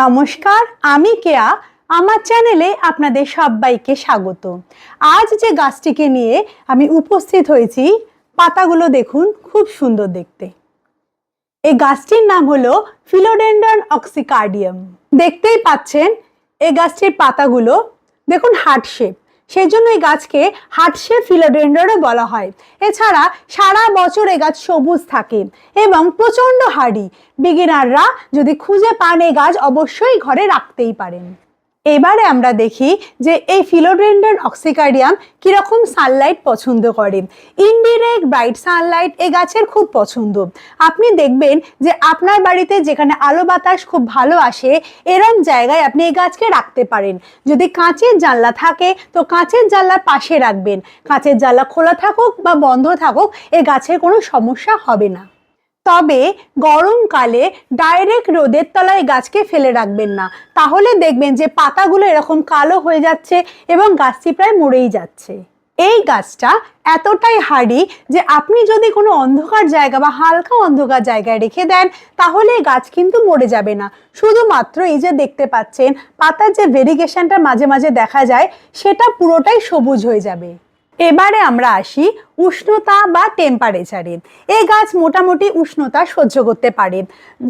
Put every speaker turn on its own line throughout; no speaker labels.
নমস্কার, আমি কেয়া। আমার চ্যানেলে আপনাদের সবাইকে স্বাগত। আজ যে গাছটিকে নিয়ে আমি উপস্থিত হয়েছি, পাতাগুলো দেখুন খুব সুন্দর দেখতে। এই গাছটির নাম হলো ফিলোডেন্ডন অক্সিকার্ডিয়াম। দেখতেই পাচ্ছেন, এই গাছটির পাতাগুলো, দেখুন হার্ট শেপ। সেই জন্য এই গাছকে হাটসে ফিলোডেন্ড্রনও বলা হয়। এছাড়া সারা বছর এ গাছ সবুজ থাকে এবং প্রচণ্ড হাড়ি। বিগিনাররা যদি খুঁজে পান এই গাছ, অবশ্যই ঘরে রাখতেই পারেন। এবারে আমরা দেখি যে এই ফিলোডেন্ড্রন অক্সিকার্ডিয়াম কীরকম সানলাইট পছন্দ করে। ইনডিরেক্ট ব্রাইট সানলাইট এই গাছের খুব পছন্দ। আপনি দেখবেন যে আপনার বাড়িতে যেখানে আলো বাতাস খুব ভালো আসে, এরম জায়গায় আপনি এই গাছকে রাখতে পারেন। যদি কাঁচের জানলা থাকে, তো কাঁচের জানলার পাশে রাখবেন। কাঁচের জানলা খোলা থাকুক বা বন্ধ থাকুক, এ গাছের কোনো সমস্যা হবে না। তবে গরমকালে ডাইরেক্ট রোদের তলায় গাছকে ফেলে রাখবেন না। তাহলে দেখবেন যে পাতাগুলো এরকম কালো হয়ে যাচ্ছে এবং গাছটি প্রায় মরেই যাচ্ছে। এই গাছটা এতটাই হাড়ি যে আপনি যদি কোনো অন্ধকার জায়গা বা হালকা অন্ধকার জায়গায় রেখে দেন, তাহলে গাছ কিন্তু মরে যাবে না। শুধুমাত্র এই যে দেখতে পাচ্ছেন, পাতার যে ভেরিগেশনটা মাঝে মাঝে দেখা যায়, সেটা পুরোটাই সবুজ হয়ে যাবে। এবারে আমরা আসি উষ্ণতা বা টেম্পারেচারে এই গাছ মোটামুটি উষ্ণতা সহ্য করতে পারে।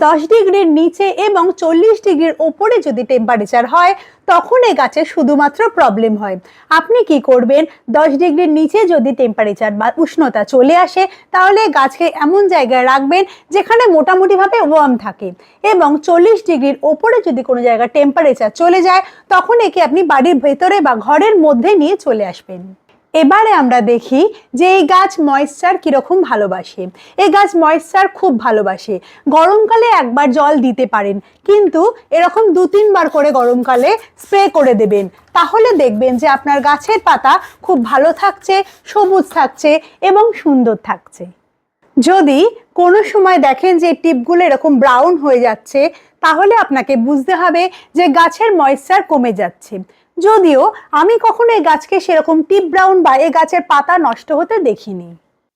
দশ ডিগ্রির নিচে এবং চল্লিশ ডিগ্রির ওপরে যদি টেম্পারেচার হয়, তখন এই গাছের শুধুমাত্র প্রবলেম হয়। আপনি কি করবেন? দশ ডিগ্রির নিচে যদি টেম্পারেচার বা উষ্ণতা চলে আসে, তাহলে গাছকে এমন জায়গায় রাখবেন যেখানে মোটামুটিভাবে ওয়ার্ম থাকে এবং চল্লিশ ডিগ্রির ওপরে যদি কোনো জায়গায় টেম্পারেচার চলে যায়, তখন একে আপনি বাড়ির ভেতরে বা ঘরের মধ্যে নিয়ে চলে আসবেন। এবারে আমরা দেখি যে এই গাছ ময়েশ্চার কীরকম ভালোবাসে। এই গাছ ময়েশ্চার খুব ভালোবাসে। গরমকালে একবার জল দিতে পারেন, কিন্তু এরকম দু তিনবার করে গরমকালে স্প্রে করে দেবেন। তাহলে দেখবেন যে আপনার গাছের পাতা খুব ভালো থাকছে, সবুজ থাকছে এবং সুন্দর থাকছে। যদি কোনো সময় দেখেন যে টিপগুলো এরকম ব্রাউন হয়ে যাচ্ছে, তাহলে আপনাকে বুঝতে হবে যে গাছের ময়েশ্চার কমে যাচ্ছে। যদিও আমি কখনো এই গাছকে সেরকম টিপ ব্রাউন বা এই গাছের পাতা নষ্ট হতে দেখিনি।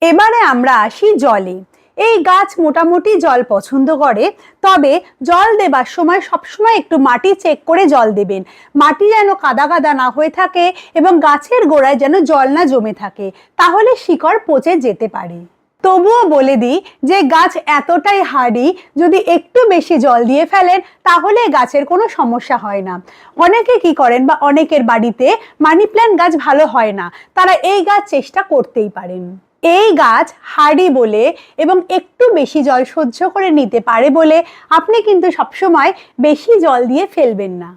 এবারে আমরা আসি জলে। এই গাছ মোটামুটি জল পছন্দ করে, তবে জল দেবার সময় সবসময় একটু মাটি চেক করে জল দেবেন। মাটি যেন কাদা কাদা না হয়ে থাকে এবং গাছের গোড়ায় যেন জল না জমে থাকে, তাহলে শিকড় পচে যেতে পারে। তবুও বলে দিই যে গাছ এতটাই হার্ডি, যদি একটু বেশি জল দিয়ে ফেলেন, তাহলে গাছের কোনো সমস্যা হয় না। অনেকে কি করেন বা অনেকের বাড়িতে মানি প্ল্যান্ট গাছ ভালো হয় না, তারা এই গাছ চেষ্টা করতেই পারেন। এই গাছ হার্ডি বলে এবং একটু বেশি জল সহ্য করে নিতে পারে বলে আপনি কিন্তু সবসময় বেশি জল দিয়ে ফেলবেন না।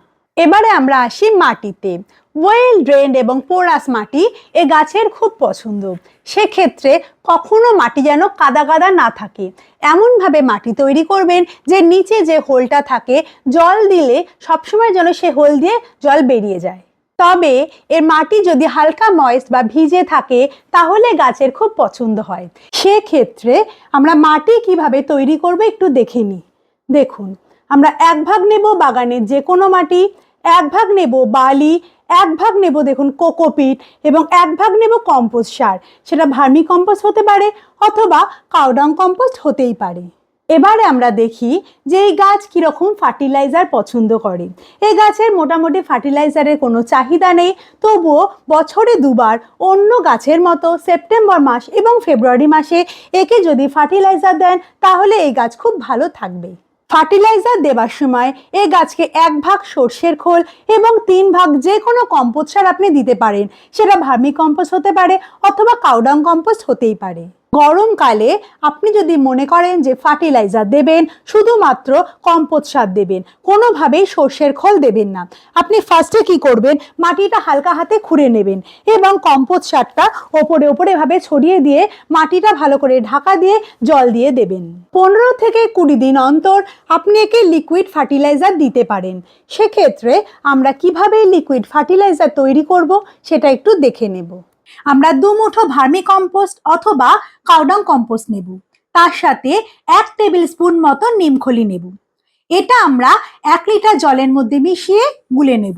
এবারে আমরা আসি মাটিতে। ওয়েল ড্রেন্ড এবং পোরাস মাটি এ গাছের খুব পছন্দ। সেক্ষেত্রে কখনো মাটি যেন কাদা কাদা না থাকে। এমনভাবে মাটি তৈরি করবেন যে নিচে যে হোলটা থাকে, জল দিলে সবসময় যেন সে হোল দিয়ে জল বেরিয়ে যায়। তবে এর মাটি যদি হালকা ময়েস্ট বা ভিজে থাকে, তাহলে গাছের খুব পছন্দ হয়। সেক্ষেত্রে আমরা মাটি কীভাবে তৈরি করব একটু দেখে নিই। দেখুন, আমরা এক ভাগ নেব বাগানের যে কোনো মাটি এক ভাগ নেব বালি, এক ভাগ নেব দেখুন কোকোপিট এবং এক ভাগ নেব কম্পোস্ট সার। সেটা ভার্মি কম্পোস্ট হতে পারে অথবা কাউডাং কম্পোস্ট হতেই পারে। এবারে আমরা দেখি যে এই গাছ কীরকম ফার্টিলাইজার পছন্দ করে। এই গাছের মোটামুটি ফার্টিলাইজারের কোনো চাহিদা নেই, তবুও বছরে দুবার অন্য গাছের মতো সেপ্টেম্বর মাস এবং ফেব্রুয়ারি মাসে একে যদি ফার্টিলাইজার দেন, তাহলে এই গাছ খুব ভালো থাকবে। ফার্টিলাইজার দেবার সময় এই গাছকে এক ভাগ সর্ষের খোল এবং তিন ভাগ যে কোনো কম্পোস্ট সার আপনি দিতে পারেন। সেটা ভার্মি কম্পোস্ট হতে পারে অথবা কাউডাং কম্পোস্ট হতেই পারে। গরমকালে আপনি যদি মনে করেন যে ফার্টিলাইজার দেবেন, শুধুমাত্র কম্পোজ সার দেবেন, কোনোভাবেই সর্ষের খোল দেবেন না। আপনি ফার্স্টে কি করবেন? মাটিটা হালকা হাতে খুঁড়ে নেবেন এবং কম্পোজ সারটা ওপরে ওপরে ভাবে ছড়িয়ে দিয়ে মাটিটা ভালো করে ঢাকা দিয়ে জল দিয়ে দেবেন। পনেরো থেকে কুড়ি দিন অন্তর আপনি একে লিকুইড ফার্টিলাইজার দিতে পারেন। সেক্ষেত্রে আমরা কীভাবে লিকুইড ফার্টিলাইজার তৈরি করব সেটা একটু দেখে নেব। আমরা দু মুঠো ভার্মি কম্পোস্ট অথবা কাউডং কম্পোস্ট নেব। তার সাথে এক টেবিল স্পুন মতো নিমখলি নেব। এটা আমরা এক লিটার জলের মধ্যে মিশিয়ে গুলে নেব।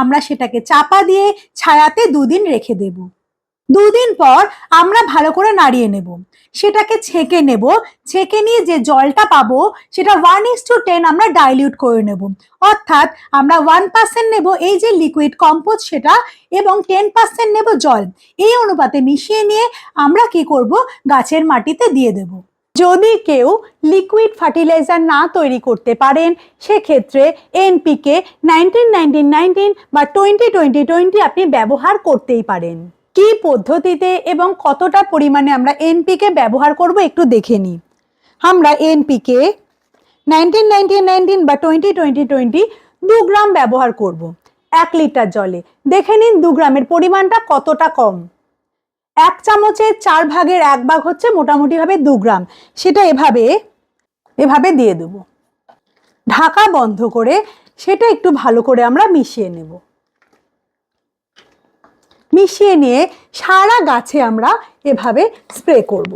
আমরা সেটাকে চাপা দিয়ে ছায়াতে দুদিন রেখে দেব। দুদিন পর আমরা ভালো করে নাড়িয়ে নেব। সেটাকে ছেঁকে নেব। ছেঁকে নিয়ে যে জলটা পাবো, সেটা ওয়ান ইস টু টেন আমরা ডাইলিউট করে নেব। অর্থাৎ আমরা ওয়ান পার্সেন্ট নেব এই যে লিকুইড কম্পোজ সেটা এবং টেন পার্সেন্ট নেব জল। এই অনুপাতে মিশিয়ে নিয়ে আমরা কি করব? গাছের মাটিতে দিয়ে দেব। যদি কেউ লিকুইড ফার্টিলাইজার না তৈরি করতে পারেন, সেক্ষেত্রে এনপিকে নাইনটিন নাইনটিন নাইনটিন বা টোয়েন্টি টোয়েন্টি টোয়েন্টি আপনি ব্যবহার করতেই পারেন। কি পদ্ধতিতে এবং কতটা পরিমাণে আমরা এনপিকে ব্যবহার করব একটু দেখে নিই। আমরা এনপিকে নাইনটিন নাইনটিন নাইনটিন বা টোয়েন্টি টোয়েন্টি টোয়েন্টি দু গ্রাম ব্যবহার করব। এক লিটার জলে। দেখে নিন দু গ্রামের পরিমাণটা কতটা কম। এক চামচের চার ভাগের এক ভাগ হচ্ছে মোটামুটিভাবে দু গ্রাম। সেটা এভাবে এভাবে দিয়ে দেবো। ঢাকা বন্ধ করে সেটা একটু ভালো করে আমরা মিশিয়ে নেব। মিশিয়ে নিয়ে সারা গাছে আমরা এভাবে স্প্রে করব।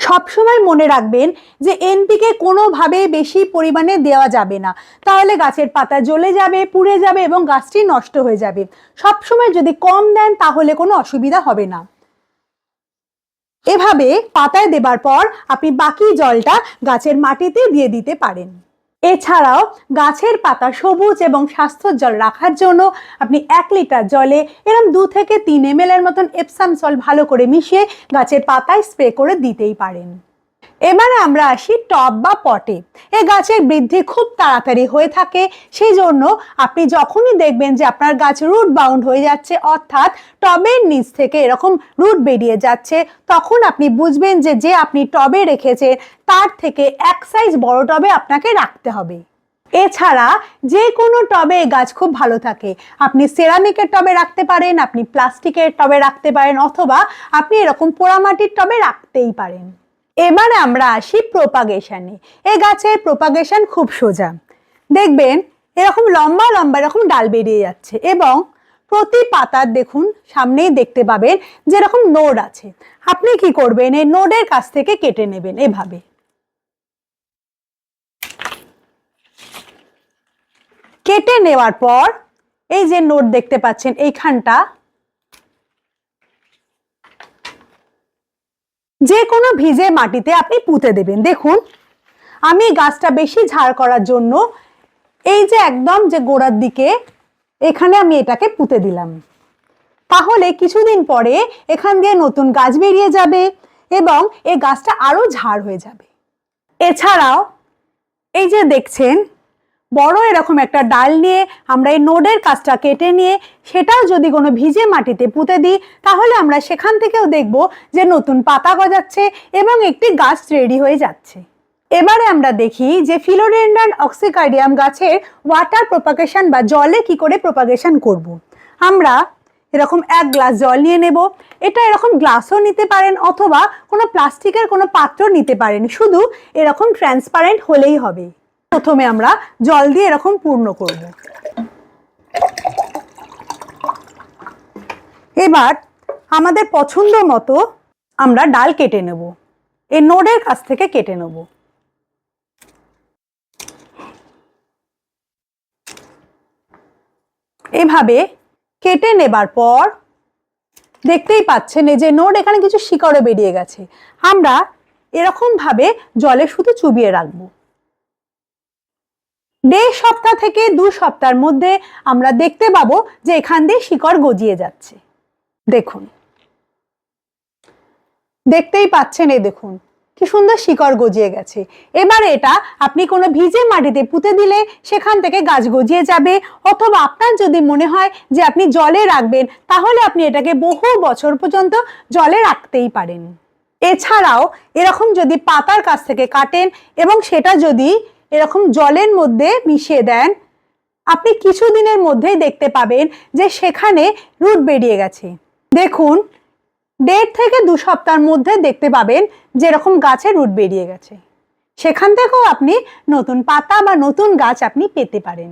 সবসময় মনে রাখবেন যে এনপিকে কোনোভাবে বেশি পরিমাণে দেওয়া যাবে না। তাহলে গাছের পাতা জ্বলে যাবে, পুড়ে যাবে এবং গাছটি নষ্ট হয়ে যাবে। সবসময় যদি কম দেন তাহলে কোনো অসুবিধা হবে না। এভাবে পাতায় দেবার পর আপনি বাকি জলটা গাছের মাটিতে দিয়ে দিতে পারেন। এছাড়াও গাছের পাতা সবুজ এবং স্বাস্থ্যর জল রাখার জন্য আপনি এক লিটার জলে এরকম দু থেকে তিন এম এর মতন এপসাম সল ভালো করে মিশিয়ে গাছের পাতায় স্প্রে করে দিতেই পারেন। এবারে আমরা আসি টব বা পটে। এ গাছের বৃদ্ধি খুব তাড়াতাড়ি হয়ে থাকে সেই জন্য আপনি যখনই দেখবেন যে আপনার গাছ রুট বাউন্ড হয়ে যাচ্ছে, অর্থাৎ টবের নিচ থেকে এরকম রুট বেরিয়ে যাচ্ছে, তখন আপনি বুঝবেন যে যে আপনি টবে রেখেছেন, তার থেকে এক সাইজ বড় টবে আপনাকে রাখতে হবে। এছাড়া যে কোনো টবে গাছ খুব ভালো থাকে। আপনি সেরামিকের টবে রাখতে পারেন, আপনি প্লাস্টিকের টবে রাখতে পারেন, অথবা আপনি এরকম পোড়ামাটির টবে রাখতেই পারেন। এবারে আমরা আসি প্রোপাগেশনে এ। গাছের প্রোপাগেশন খুব সোজা। দেখবেন, এরকম লম্বা লম্বা এরকম ডাল বেরিয়ে যাচ্ছে এবং প্রতি পাতার দেখুন, সামনেই দেখতে পাবেন যেরকম নোড আছে। আপনি কি করবেন? এই নোডের কাছ থেকে কেটে নেবেন এভাবে। কেটে নেওয়ার পর, এই যে নোট দেখতে পাচ্ছেন, এইখানটা যে কোনো ভিজে মাটিতে আপনি পুঁতে দেবেন। দেখুন, আমি গাছটা বেশি ঝাড় করার জন্য এই যে একদম যে গোড়ার দিকে এখানে আমি এটাকে পুঁতে দিলাম। তাহলে কিছুদিন পরে এখান দিয়ে নতুন গাছ বেরিয়ে যাবে এবং এই গাছটা আরও ঝাড় হয়ে যাবে। এছাড়াও এই যে দেখছেন বড় এরকম একটা ডাল নিয়ে আমরা এই নোডের কাজটা কেটে নিয়ে সেটাও যদি কোনো ভিজে মাটিতে পুঁতে দিই, তাহলে আমরা সেখান থেকেও দেখব যে নতুন পাতা গজাচ্ছে এবং একটি গাছ রেডি হয়ে যাচ্ছে। এবারে আমরা দেখি যে ফিলোডেন্ড্রন অক্সিকার্ডিয়াম গাছের ওয়াটার প্রোপাগেশন বা জলে কি করে প্রোপাগেশন করব। আমরা এরকম এক গ্লাস জল নিয়ে নেব। এটা এরকম গ্লাসও নিতে পারেন অথবা কোনো প্লাস্টিকের কোনো পাত্র নিতে পারেন। শুধু এরকম ট্রান্সপারেন্ট হলেই হবে। প্রথমে আমরা জল দিয়ে এরকম পূর্ণ করব। এবার আমাদের পছন্দ মতো আমরা ডাল কেটে নেব। এই নোডের কাছ থেকে কেটে নেব। এভাবে কেটে নেবার পর দেখতেই পাচ্ছেন এই যে নোড এখানে কিছু শিকড়ে বেরিয়ে গেছে। আমরা এরকম ভাবে জলে শুধু চুবিয়ে রাখব। দেড় সপ্তাহ থেকে দু সপ্তাহের মধ্যে আমরা দেখতে পাবো যে এখান দিয়ে শিকড় গজিয়ে যাচ্ছে। দেখুন। দেখতেই পাচ্ছেন এই দেখুন, কি সুন্দর শিকড় গজিয়ে গেছে। এবারে এটা আপনি কোনো ভিজে মাটিতে পুঁতে দিলে সেখান থেকে গাছ গজিয়ে যাবে, অথবা আপনার যদি মনে হয় যে আপনি জলে রাখবেন, তাহলে আপনি এটাকে বহু বছর পর্যন্ত জলে রাখতেই পারেন। এছাড়াও এরকম যদি পাতার কাছ থেকে কাটেন, এবং সেটা যদি এরকম জলের মধ্যে মিশিয়ে দেন। আপনি কিছুদিনের মধ্যেই দেখতে পাবেন যে সেখানে রুট বেরিয়ে গেছে। দেখুন, দেড় থেকে দু সপ্তাহের মধ্যে দেখতে পাবেন যেরকম গাছে রুট বেরিয়ে গেছে। সেখান থেকেও আপনি নতুন পাতা বা নতুন গাছ আপনি পেতে পারেন।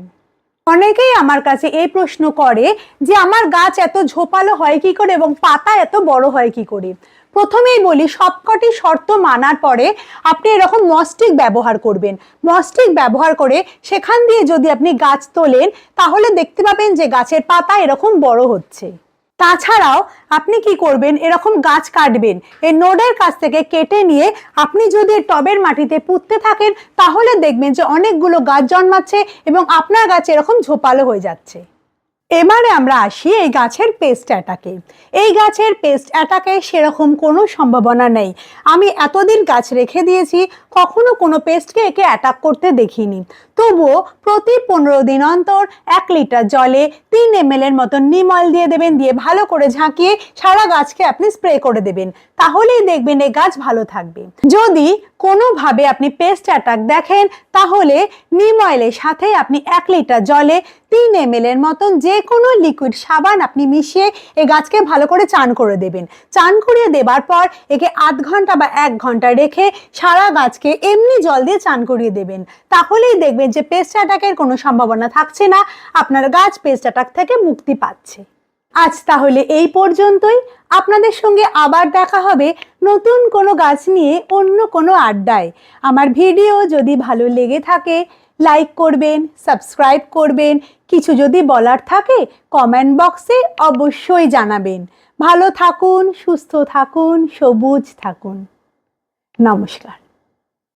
অনেকেই আমার কাছে এই প্রশ্ন করে যে, আমার গাছ এত ঝোপালো হয় কি করে এবং পাতা এত বড় হয় কি করে? প্রথমেই বলি সবকটি শর্ত মানার পরে আপনি এরকম মস্টিক ব্যবহার করবেন। মস্টিক ব্যবহার করে সেখান দিয়ে যদি আপনি গাছ তোলেন, তাহলে দেখতে পাবেন যে গাছের পাতা এরকম বড় হচ্ছে। তাছাড়াও আপনি কি করবেন? এরকম গাছ কাটবেন। এই নোডের কাছ থেকে কেটে নিয়ে আপনি যদি টবের মাটিতে পুঁততে থাকেন, তাহলে দেখবেন যে অনেকগুলো গাছ জন্মাচ্ছে এবং আপনার গাছ এরকম ঝোপালো হয়ে যাচ্ছে। এবারে আমরা আসি এই গাছের পেস্ট অ্যাটাকে এই গাছের পেস্ট অ্যাটাকে সেরকম কোনো সম্ভাবনা নেই। আমি এতদিন গাছ রেখে দিয়েছি, কখনো কোনো পেস্টকে একে অ্যাটাক করতে দেখিনি। তবুও প্রতি পনেরো দিন অন্তর এক লিটার জলে তিন এম এর মতন নিম অয়েল দিয়ে দেবেন, দিয়ে ভালো করে ঝাঁকিয়ে সারা গাছকে আপনি স্প্রে করে দেবেন। তাহলেই দেখবেন এই গাছ ভালো থাকবে। যদি কোনোভাবে আপনি পেস্ট অ্যাটাক দেখেন, তাহলে নিম অয়েলের সাথে আপনি এক লিটার জলে তিন এম এর মতন যে কোনো লিকুইড সাবান আপনি মিশিয়ে এই গাছকে ভালো করে চান করে দেবেন। চান করিয়ে দেবার পর একে আধ ঘণ্টা বা এক ঘণ্টা রেখে সারা গাছকে এমনি জল দিয়ে চান করিয়ে দেবেন। তাহলেই দেখবেন যে পেস্ট অ্যাটাকের কোনো সম্ভাবনা থাকছে না, আপনার গাছ পেস্ট অ্যাটাক থেকে মুক্তি পাচ্ছে। আজ তাহলে এই পর্যন্তই। আপনাদের সঙ্গে আবার দেখা হবে নতুন কোনো গাছ নিয়ে অন্য কোনো আড্ডায়। আমার ভিডিও যদি ভালো লেগে থাকে লাইক করবেন সাবস্ক্রাইব করবেন। কিছু যদি বলার থাকে কমেন্ট বক্সে অবশ্যই জানাবেন। ভালো থাকুন, সুস্থ থাকুন, সবুজ থাকুন। নমস্কার।